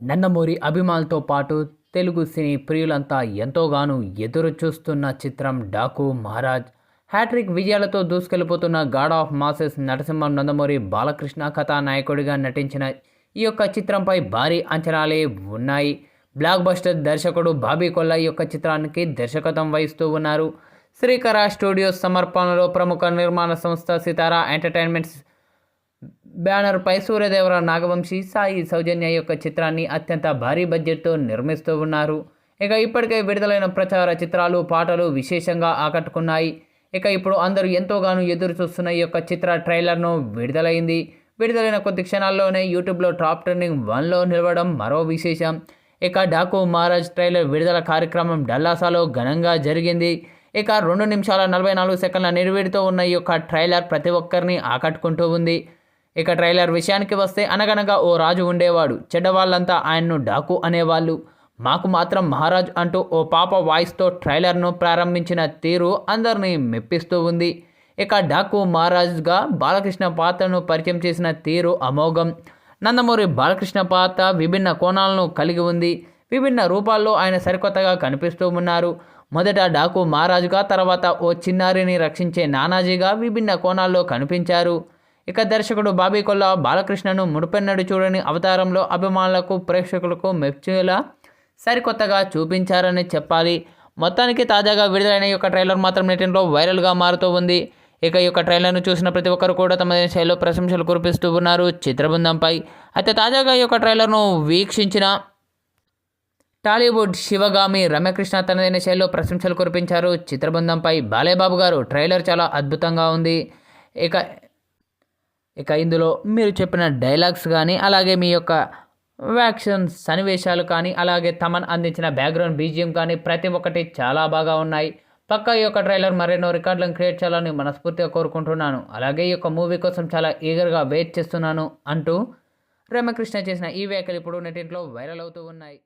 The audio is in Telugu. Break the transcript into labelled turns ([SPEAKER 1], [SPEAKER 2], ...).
[SPEAKER 1] నందమూరి అభిమానులతో పాటు తెలుగు సినీ ప్రియులంతా ఎంతోగానో ఎదురు చూస్తున్న చిత్రం డాకు మహారాజ్. హ్యాట్రిక్ విజయాలతో దూసుకెళ్ళిపోతున్న god of masses Narasimham Nandamuri Balakrishna కథానాయకుడిగా నటించిన ఈ యొక్క చిత్రంపై భారీ అంచనాలే ఉన్నాయి. బ్లాక్ బస్టర్ దర్శకుడు బాబీ కొల్ల ఈ యొక్క చిత్రానికి దర్శకత్వం వహిస్తూ ఉన్నారు. శ్రీకర స్టూడియోస్ సమర్పణలో ప్రముఖ నిర్మాణ సంస్థ సితారా ఎంటర్టైన్మెంట్స్ బ్యానర్పై సూర్యదేవర నాగవంశీ సాయి సౌజన్య యొక్క చిత్రాన్ని అత్యంత భారీ బడ్జెట్తో నిర్మిస్తూ ఉన్నారు. ఇక ఇప్పటికే విడుదలైన ప్రచార చిత్రాలు పాటలు విశేషంగా ఆకట్టుకున్నాయి. ఇక ఇప్పుడు అందరూ ఎంతోగానో ఎదురు చూస్తున్న ఈ యొక్క చిత్ర ట్రైలర్ను విడుదలైంది. విడుదలైన కొద్ది క్షణాల్లోనే యూట్యూబ్లో టాప్ ట్రెండింగ్ వన్లో నిలవడం మరో విశేషం. ఇక డాకు మహారాజ్ ట్రైలర్ విడుదల కార్యక్రమం డల్లాసాలో ఘనంగా జరిగింది. ఇక రెండు నిమిషాల నలభై నాలుగు సెకండ్ల నిడివిడితో ఉన్న ఈ యొక్క ట్రైలర్ ప్రతి ఒక్కరిని ఆకట్టుకుంటూ ఉంది. ఇక ట్రైలర్ విషయానికి వస్తే అనగనగా ఓ రాజు ఉండేవాడు. చెడ్డవాళ్ళంతా ఆయన్ను డాకు అనేవాళ్ళు. మాకు మాత్రం మహారాజ్ అంటూ ఓ పాప వాయిస్తో ట్రైలర్ను ప్రారంభించిన తీరు అందరినీ మెప్పిస్తూ ఉంది. ఇక డాకు మహారాజ్గా బాలకృష్ణ పాత్రను పరిచయం చేసిన తీరు అమోఘం. నందమూరి బాలకృష్ణ పాత్ర విభిన్న కోణాలను కలిగి ఉంది. విభిన్న రూపాల్లో ఆయన సరికొత్తగా కనిపిస్తూ ఉన్నారు. మొదట డాకు మహారాజుగా తర్వాత ఓ చిన్నారిని రక్షించే నానాజీగా విభిన్న కోణాల్లో కనిపించారు. ఇక దర్శకుడు బాబీ కొల్ల బాలకృష్ణను ముడిపెన్నడు చూడని అవతారంలో అభిమానులకు ప్రేక్షకులకు మెచ్చేలా సరికొత్తగా చూపించారని చెప్పాలి. మొత్తానికి తాజాగా విడుదలైన ఈ యొక్క ట్రైలర్ మాత్రం నెటింట్లో వైరల్గా మారుతూ ఉంది. ఇక ఈ యొక్క ట్రైలర్ను చూసిన ప్రతి ఒక్కరు కూడా తమ శైలిలో ప్రశంసలు కురిపిస్తూ ఉన్నారు చిత్రబృందంపై. అయితే తాజాగా ఈ యొక్క ట్రైలర్ను వీక్షించిన టాలీవుడ్ శివగామి రమ్యకృష్ణ తనదైన శైలిలో ప్రశంసలు కురిపించారు చిత్రబృందంపై. బాలేబాబు గారు ట్రైలర్ చాలా అద్భుతంగా ఉంది. ఇక ఇక ఇందులో మీరు చెప్పిన డైలాగ్స్ కానీ అలాగే మీ యొక్క వ్యాక్షన్ సన్నివేశాలు కానీ అలాగే తమన్ అందించిన బ్యాక్గ్రౌండ్ బీజిఎం కానీ ప్రతి ఒక్కటి చాలా బాగా ఉన్నాయి. పక్క ఈ యొక్క ట్రైలర్ మరెన్నో రికార్డులను క్రియేట్ చేయాలని మనస్ఫూర్తిగా కోరుకుంటున్నాను. అలాగే ఈ యొక్క మూవీ కోసం చాలా ఈగర్గా వెయిట్ చేస్తున్నాను అంటూ రమ్యకృష్ణ చేసిన ఈ వ్యాఖ్యలు ఇప్పుడు నెటింట్లో వైరల్ అవుతూ ఉన్నాయి.